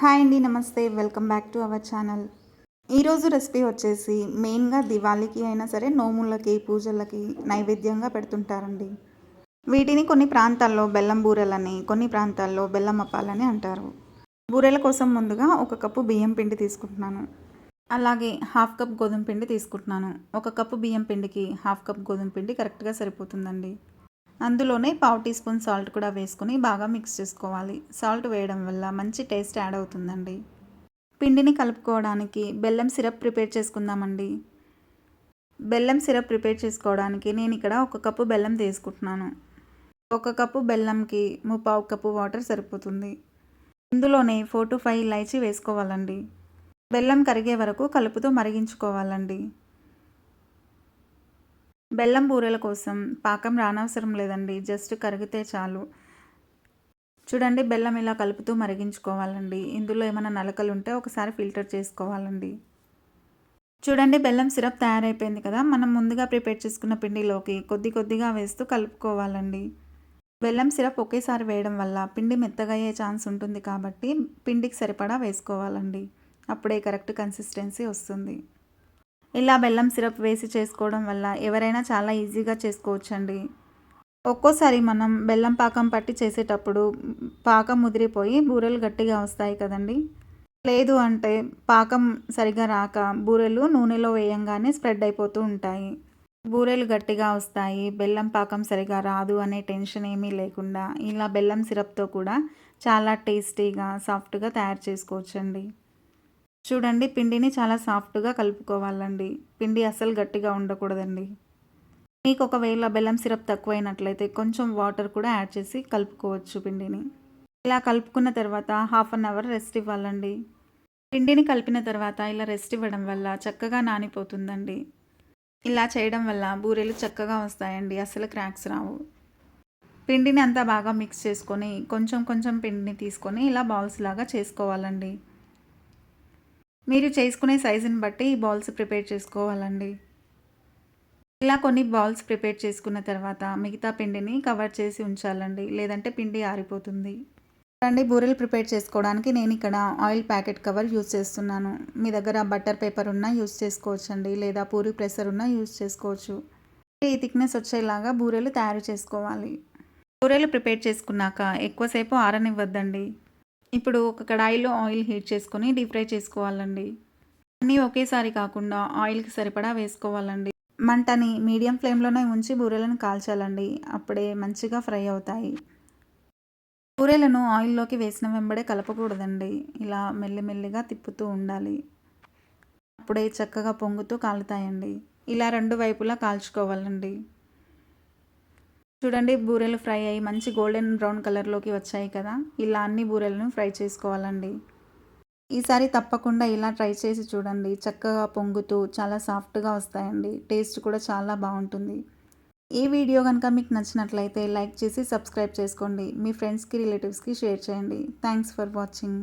Hi అండి నమస్తే. Welcome back to our channel. ఈరోజు రెసిపీ వచ్చేసి మెయిన్గా దివాళీకి అయినా సరే నోములకి పూజలకి నైవేద్యంగా పెడుతుంటారండి. వీటిని కొన్ని ప్రాంతాల్లో బెల్లం బూరెలని కొన్ని ప్రాంతాల్లో బెల్లం అప్పాలని అంటారు. బూరెల కోసం ముందుగా ఒక కప్పు బియ్యం పిండి తీసుకుంటున్నాను. అలాగే హాఫ్ కప్ గోధుమ పిండి తీసుకుంటున్నాను. ఒక కప్పు బియ్యం పిండికి హాఫ్ కప్ గోధుమ పిండి కరెక్ట్గా సరిపోతుందండి. అందులోనే పావు టీ స్పూన్ సాల్ట్ కూడా వేసుకుని బాగా మిక్స్ చేసుకోవాలి. సాల్ట్ వేయడం వల్ల మంచి టేస్ట్ యాడ్ అవుతుందండి. పిండిని కలుపుకోవడానికి బెల్లం సిరప్ ప్రిపేర్ చేసుకుందామండి. బెల్లం సిరప్ ప్రిపేర్ చేసుకోవడానికి నేను ఇక్కడ ఒక కప్పు బెల్లం తీసుకుంటున్నాను. ఒక కప్పు బెల్లంకి ముప్పావు కప్పు వాటర్ సరిపోతుంది. ఇందులోనే ఫోర్ టు ఫైవ్ ఇలాచీ వేసుకోవాలండి. బెల్లం కరిగే వరకు కలుపుతూ మరిగించుకోవాలండి. బెల్లం బూరెల కోసం పాకం రానవసరం లేదండి. జస్ట్ కరిగితే చాలు. చూడండి బెల్లం ఇలా కలుపుతూ మరిగించుకోవాలండి. ఇందులో ఏమైనా నలకలు ఉంటే ఒకసారి ఫిల్టర్ చేసుకోవాలండి. చూడండి బెల్లం సిరప్ తయారైపోయింది కదా. మనం ముందుగా ప్రిపేర్ చేసుకున్న పిండిలోకి కొద్ది కొద్దిగా వేస్తూ కలుపుకోవాలండి. బెల్లం సిరప్ ఒకేసారి వేయడం వల్ల పిండి మెత్తగయ్యే ఛాన్స్ ఉంటుంది కాబట్టి పిండికి సరిపడా వేసుకోవాలండి. అప్పుడే కరెక్ట్ కన్సిస్టెన్సీ వస్తుంది. ఇలా బెల్లం సిరప్ వేసి చేసుకోవడం వల్ల ఎవరైనా చాలా ఈజీగా చేసుకోవచ్చండి. ఒక్కోసారి మనం బెల్లం పాకం పట్టి చేసేటప్పుడు పాకం ముదిరిపోయి బూరెలు గట్టిగా వస్తాయి కదండి. లేదు అంటే పాకం సరిగా రాక బూరెలు నూనెలో వేయంగానే స్ప్రెడ్ అయిపోతూ ఉంటాయి. బూరెలు గట్టిగా వస్తాయి బెల్లం పాకం సరిగా రాదు అనే టెన్షన్ ఏమీ లేకుండా ఇలా బెల్లం సిరప్తో కూడా చాలా టేస్టీగా సాఫ్ట్గా తయారు చేసుకోవచ్చండి. చూడండి పిండిని చాలా సాఫ్ట్గా కలుపుకోవాలండి. పిండి అస్సలు గట్టిగా ఉండకూడదండి. మీకు ఒకవేళ బెల్లం సిరప్ తక్కువైనట్లయితే కొంచెం వాటర్ కూడా యాడ్ చేసి కలుపుకోవచ్చు పిండిని. ఇలా కలుపుకున్న తర్వాత హాఫ్ అన్ అవర్ రెస్ట్ ఇవ్వాలండి. పిండిని కలిపిన తర్వాత ఇలా రెస్ట్ ఇవ్వడం వల్ల చక్కగా నానిపోతుందండి. ఇలా చేయడం వల్ల బూరెలు చక్కగా వస్తాయండి అసలు క్రాక్స్ రావు. పిండిని అంతా బాగా మిక్స్ చేసుకొని కొంచెం కొంచెం పిండిని తీసుకొని ఇలా బాల్స్ లాగా చేసుకోవాలండి. మీరు చేసుకునే సైజుని బట్టి ఈ బాల్స్ ప్రిపేర్ చేసుకోవాలండి. ఇలా కొన్ని బాల్స్ ప్రిపేర్ చేసుకున్న తర్వాత మిగతా పిండిని కవర్ చేసి ఉంచాలండి. లేదంటే పిండి ఆరిపోతుంది. రండి బూరెలు ప్రిపేర్ చేసుకోవడానికి నేను ఇక్కడ ఆయిల్ ప్యాకెట్ కవర్ యూజ్ చేస్తున్నాను. మీ దగ్గర బటర్ పేపర్ ఉన్నా యూజ్ చేసుకోవచ్చండి. లేదా పూరి ప్రెషర్ ఉన్నా యూజ్ చేసుకోవచ్చు. ఈ థిక్నెస్ వచ్చేలాగా బూరెలు తయారు చేసుకోవాలి. బూరెలు ప్రిపేర్ చేసుకున్నాక ఎక్కువసేపు ఆరనివ్వద్దండి. ఇప్పుడు ఒక కడాయిలో ఆయిల్ హీట్ చేసుకొని డీప్ ఫ్రై చేసుకోవాలండి. అన్నీ ఒకేసారి కాకుండా ఆయిల్కి సరిపడా వేసుకోవాలండి. మంటని మీడియం ఫ్లేమ్లోనే ఉంచి బూరెలను కాల్చాలండి. అప్పుడే మంచిగా ఫ్రై అవుతాయి. బూరెలను ఆయిల్లోకి వేసిన వెంబడే కలపకూడదండి. ఇలా మెల్లిమెల్లిగా తిప్పుతూ ఉండాలి. అప్పుడే చక్కగా పొంగుతూ కాలుతాయండి. ఇలా రెండు వైపులా కాల్చుకోవాలండి. చూడండి బూరెలు ఫ్రై అయ్యి మంచి గోల్డెన్ బ్రౌన్ కలర్లోకి వచ్చాయి కదా. ఇలా అన్ని బూరెలను ఫ్రై చేసుకోవాలండి. ఈసారి తప్పకుండా ఇలా ట్రై చేసి చూడండి. చక్కగా పొంగుతూ చాలా సాఫ్ట్గా వస్తాయండి. టేస్ట్ కూడా చాలా బాగుంటుంది. ఈ వీడియో కనుక మీకు నచ్చినట్లయితే లైక్ చేసి సబ్స్క్రైబ్ చేసుకోండి. మీ ఫ్రెండ్స్కి రిలేటివ్స్కి షేర్ చేయండి. Thanks for watching.